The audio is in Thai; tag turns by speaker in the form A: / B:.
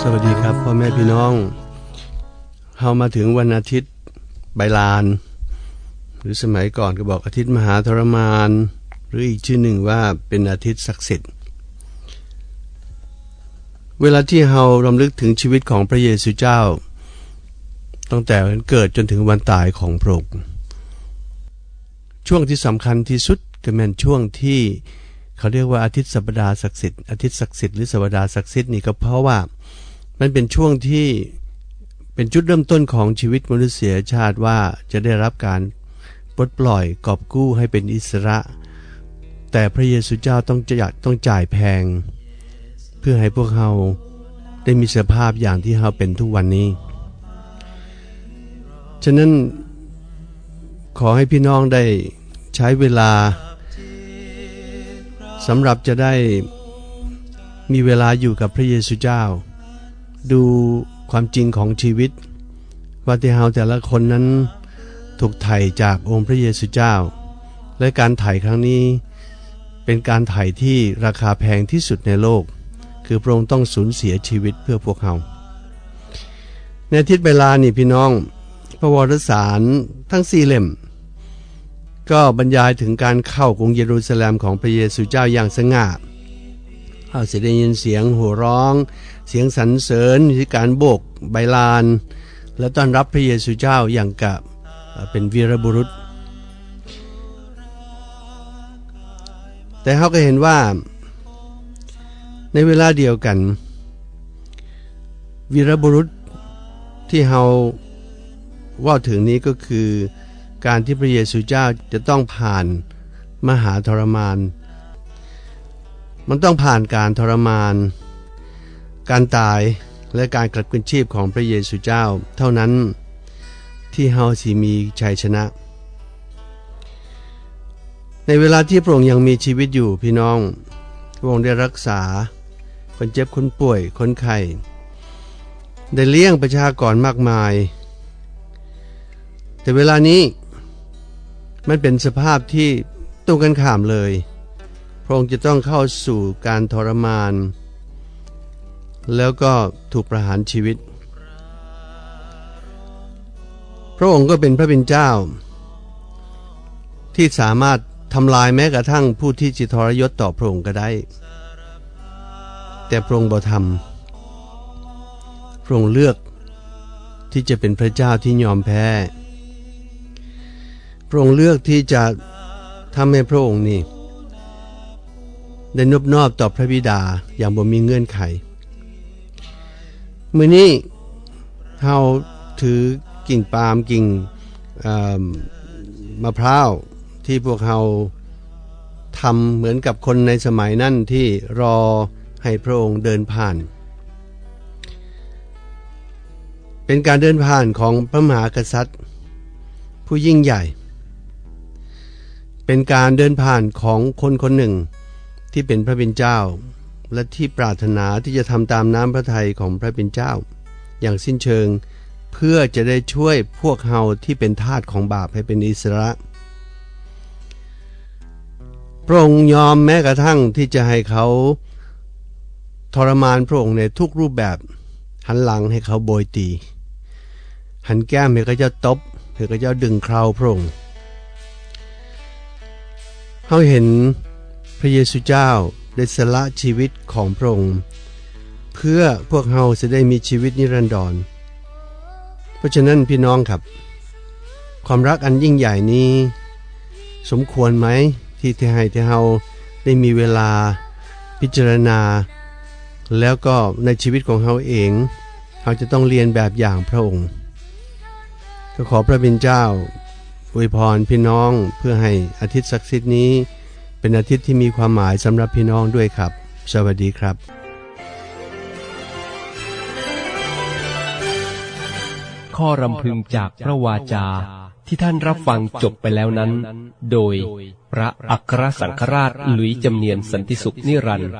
A: สวัสดีครับพ่อแม่พี่น้องเข้ามาถึงวันอาทิตย์ใบลาน หรือสมัยก่อนก็บอกอาทิตย์มหาทรมาน หรืออีกชื่อหนึ่งว่าเป็นอาทิตย์ศักดิ์สิทธิ์ เวลาที่เรารำลึกถึงชีวิตของพระเยซูเจ้า ตั้งแต่วันเกิดจนถึงวันตายของพระองค์ช่วงที่สำคัญที่สุดก็เป็นช่วงที่เขาเรียกว่าอาทิตย์สัปดาห์ศักดิ์สิทธิ์อาทิตย์ศักดิ์สิทธิ์หรือสัปดาห์ศักดิ์สิทธิ์นี่ก็เพราะว่ามันเป็นช่วงที่เป็นจุดเริ่มต้นของชีวิตมนุษยชาติว่าจะได้รับการปลดปล่อยกอบกู้ให้เป็นอิสระ แต่พระเยซูเจ้าต้องจะอยากต้องจ่ายแพง พื่อให้พวกเราได้มีสภาพอย่างที่เราเป็นทุกวันนี้ ฉะนั้นขอให้พี่น้องได้ใช้เวลาสำหรับจะได้มีเวลาอยู่กับพระเยซูเจ้า ดูความจริงของชีวิต ว่าที่เราแต่ละคนนั้นถูกไถ่จากองค์พระเยซูเจ้า และการไถ่ครั้งนี้เป็นการไถ่ที่ราคาแพงที่สุดในโลก คือพระองค์ต้องสูญเสียชีวิตเพื่อพวกเราในทิตย์เวลานี่พี่น้อง พระวรสารทั้งสี่เล่ม ก็บรรยายถึงการเข้ากรุงเยรูซาเล็มของพระเยซูเจ้าอย่างสง่าเราจะได้ยินเสียงโห่ร้อง เสียงสรรเสริญที่การโบกใบลาน และต้อนรับพระเยซูเจ้าอย่างกับเป็นวีรบุรุษ แต่เขาก็เห็นว่า ในเวลาเดียวกัน วีรบุรุษที่เราว่าถึงนี้ก็คือการที่พระเยซูเจ้าจะต้องผ่านมหาทรมาน มันต้องผ่านการทรมาน การตายและการกลับคืนชีพของพระเยซูเจ้า เท่านั้นที่เฮาสิมีชัยชนะ ในเวลาที่พระองค์ยังมีชีวิตอยู่พี่น้องพระองค์ได้รักษา คนเจ็บคนป่วย คนไข้ได้เลี้ยงประชากรมากมาย แต่เวลานี้มันเป็นสภาพที่ตรงกันข้ามเลย พระองค์จะต้องเข้าสู่การทรมาน แล้วก็ถูกประหารชีวิต พระองค์ก็เป็นพระเป็นเจ้า ที่สามารถทำลายแม้กระทั่งผู้ที่จิตทรยศต่อพระองค์ก็ได้ แต่พระองค์บ่ทำพระองค์เลือกที่จะเป็นพระเจ้าที่ยอมแพ้ พระองค์เลือกที่จะทำให้พระองค์นี่ได้นบนอบต่อพระบิดาอย่างบ่มีเงื่อนไข มือนี้เราถือกิ่งปาล์มกิ่งมะพร้าวที่พวกเราทำเหมือนกับคนในสมัยนั้นที่รอ ให้พระองค์เดินผ่าน เป็นการเดินผ่านของพระมหากษัตริย์ ผู้ยิ่งใหญ่ เป็นการเดินผ่านของคนคนหนึ่งที่เป็นพระบินเจ้า และที่ปรารถนาที่จะทำตามน้ำพระทัยของพระบินเจ้า อย่างสิ้นเชิงเพื่อจะได้ช่วยพวกเฮาที่เป็นทาสของบาปให้เป็นอิสระพระองค์ยอมแม้กระทั่งที่จะให้เขา ทรมานพระองค์ในทุกรูปแบบ หันหลังให้เขาโบยตี หันแก้มให้เขาเจ้าตบให้เขาเจ้าดึงคราวพระองค์เขาเห็นพระเยซูเจ้าได้สละชีวิตของพระองค์เพื่อพวกเราจะได้มีชีวิตนิรันดร เพราะฉะนั้นพี่น้องครับ ความรักอันยิ่งใหญ่นี้ สมควรไหมที่จะให้ที่เราได้มีเวลาพิจารณา แล้วก็ในชีวิตของเขาเองเราจะต้องเรียนแบบอย่างพระองค์ ก็ขอพระบิณเจ้าอวยพรพี่น้องเพื่อให้อาทิตย์ศักดิ์สิทธิ์นี้ เป็นอาทิตย์ที่มีความหมายสำหรับพี่น้องด้วยครับ สวัสดีครับ
B: ข้อรำพึงจากพระวาจาที่ท่านรับฟังจบไปแล้วนั้น โดยพระอัครสังฆราชหลุยจำเนียนสันติสุขนิรันดร์